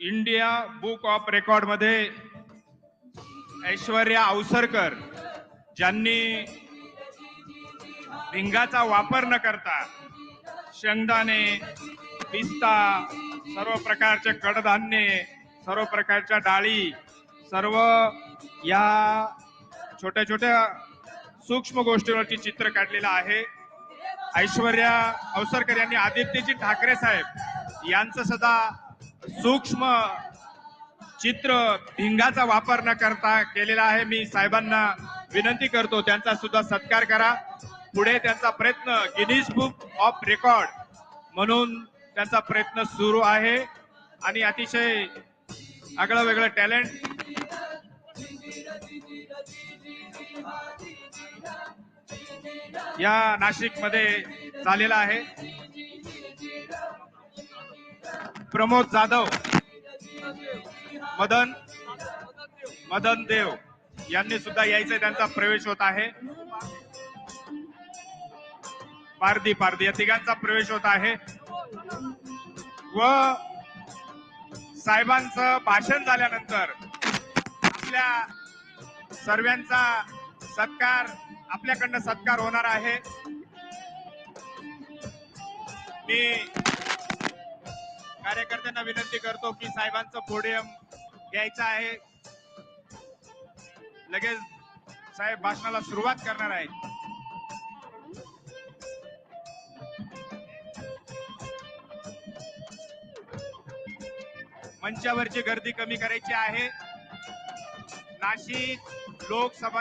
India book of रेकॉर्डमध्ये ऐश्वर्या अवसरकर ज्यांनी भिंगाचा वापर न करता शेंगदाणे पिस्ता सर्व प्रकारचे कडधान्य सर्व प्रकारच्या डाळी सर्व या छोट्या छोट्या सूक्ष्म गोष्टीवरची चित्र काढलेलं आहे. ऐश्वर्या अवसरकर यांनी आदित्यजी ठाकरे साहेब यांचं सदा सूक्ष्म चित्र भिंगाचा वापर न करता केलेला आहे. मी साहेबांना विनंती करतो त्यांचा सुद्धा सत्कार करा. पुढे त्यांचा प्रयत्न गिनीज बुक ऑफ रेकॉर्ड म्हणून त्यांचा प्रयत्न सुरू आहे. आणि अतिशय आगळं वेगळं टॅलेंट. या नाशिकमध्ये झालेला आहे. प्रमोद जाधव मदन मदन देव यांनी सुद्धा यायचं त्यांचा प्रवेश होत आहे. पारदी पारदी या तिघांचा प्रवेश होत आहे. व साहेबांचं भाषण झाल्यानंतर आपल्या सर्वांचा सत्कार आपल्याकडनं सत्कार होणार आहे. मी कार्यकर्त्यांना विनंती करतो की साहेबांचं पोडियम घ्यायचं आहे. लगेच साहेब भाषणाला सुरुवात करणार आहेत. मंचावरची गर्दी कमी करायची आहे. नाशिक लोकसभा